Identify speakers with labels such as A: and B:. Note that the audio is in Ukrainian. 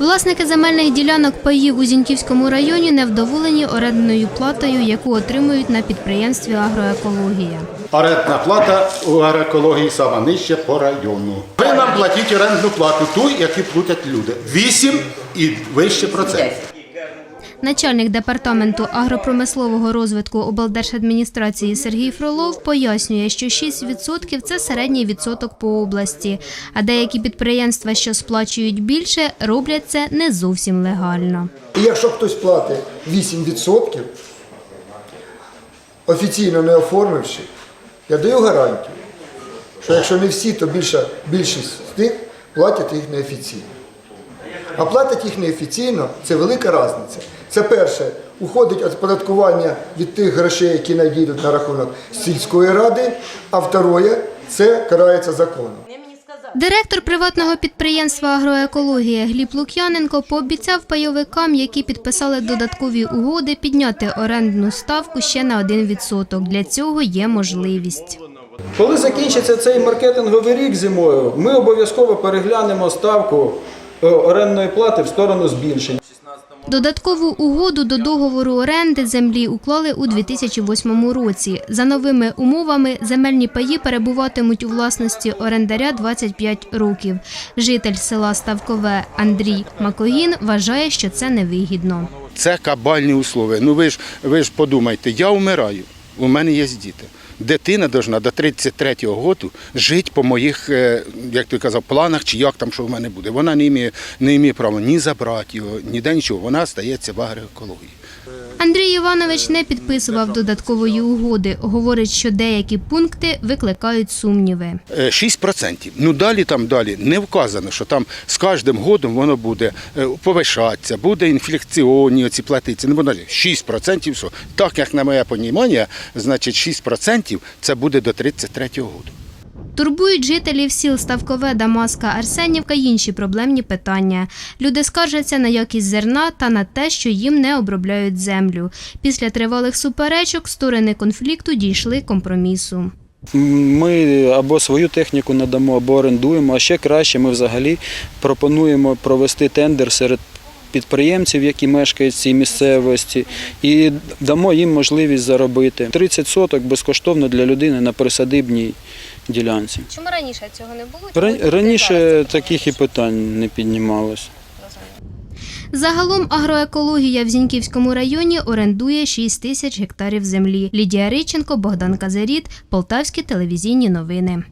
A: Власники земельних ділянок паїв у Зіньківському районі невдоволені орендною платою, яку отримують на підприємстві агроекологія.
B: Орендна плата у агроекології сама нижча по району. Ви нам платіть орендну плату, ту, яку платять люди. 8 і вище процент.
A: Начальник департаменту агропромислового розвитку облдержадміністрації Сергій Фролов пояснює, що 6% – це середній відсоток по області, а деякі підприємства, що сплачують більше, роблять це не зовсім легально.
C: Якщо хтось платить 8%, офіційно не оформивши, я даю гарантію, що якщо не всі, то більша, більшість з них платять їх неофіційно. А платять їх неофіційно це велика різниця. Це перше, уходить оподаткування від тих грошей, які надійдуть на рахунок сільської ради, а второе, це карається законом.
A: Директор приватного підприємства агроекологія Гліб Лук'яненко пообіцяв пайовикам, які підписали додаткові угоди, підняти орендну ставку ще на 1%. Для цього є можливість.
D: Коли закінчиться цей маркетинговий рік зимою, ми обов'язково переглянемо ставку орендної плати в сторону збільшення.
A: Додаткову угоду до договору оренди землі уклали у 2008 році. За новими умовами земельні паї перебуватимуть у власності орендаря 25 років. Житель села Ставкове Андрій Макогін вважає, що це невигідно.
B: Це кабальні условия. Ну ви ж ви ж подумайте, я вмираю, у мене є діти. Дитина повинна до 33-го року жити по моїх, е, як ти казав, планах, чи як там, що в мене буде. Вона не має, не має права ні забрати його, ніде нічого. Вона стається в агроекології.
A: Андрій Іванович не підписував додаткової угоди. Говорить, що деякі пункти викликають сумніви.
B: Е, 6%. Ну далі там далі не вказано, що там з кожним годом воно буде е, повишатися, буде інфляційні оці платитися. Не буде 6% все. Так як на моє понімання, значить 6% це буде до 33-го року.
A: Турбують жителів сіл Ставкове, Дамаска, Арсенівка й інші проблемні питання. Люди скаржаться на якість зерна та на те, що їм не обробляють землю. Після тривалих суперечок сторони конфлікту дійшли компромісу.
D: Ми або свою техніку надамо, або орендуємо, а ще краще ми взагалі пропонуємо провести тендер серед підприємців, які мешкають в цій місцевості, і дамо їм можливість заробити 30 соток безкоштовно для людини на присадибній ділянці.
A: Чому раніше цього не було?
D: Ра- Раніше таких і питань не піднімалося.
A: Загалом агроекологія в Зіньківському районі орендує 6 тисяч гектарів землі. Лідія Риченко, Богдан Казаріт, Полтавські телевізійні новини.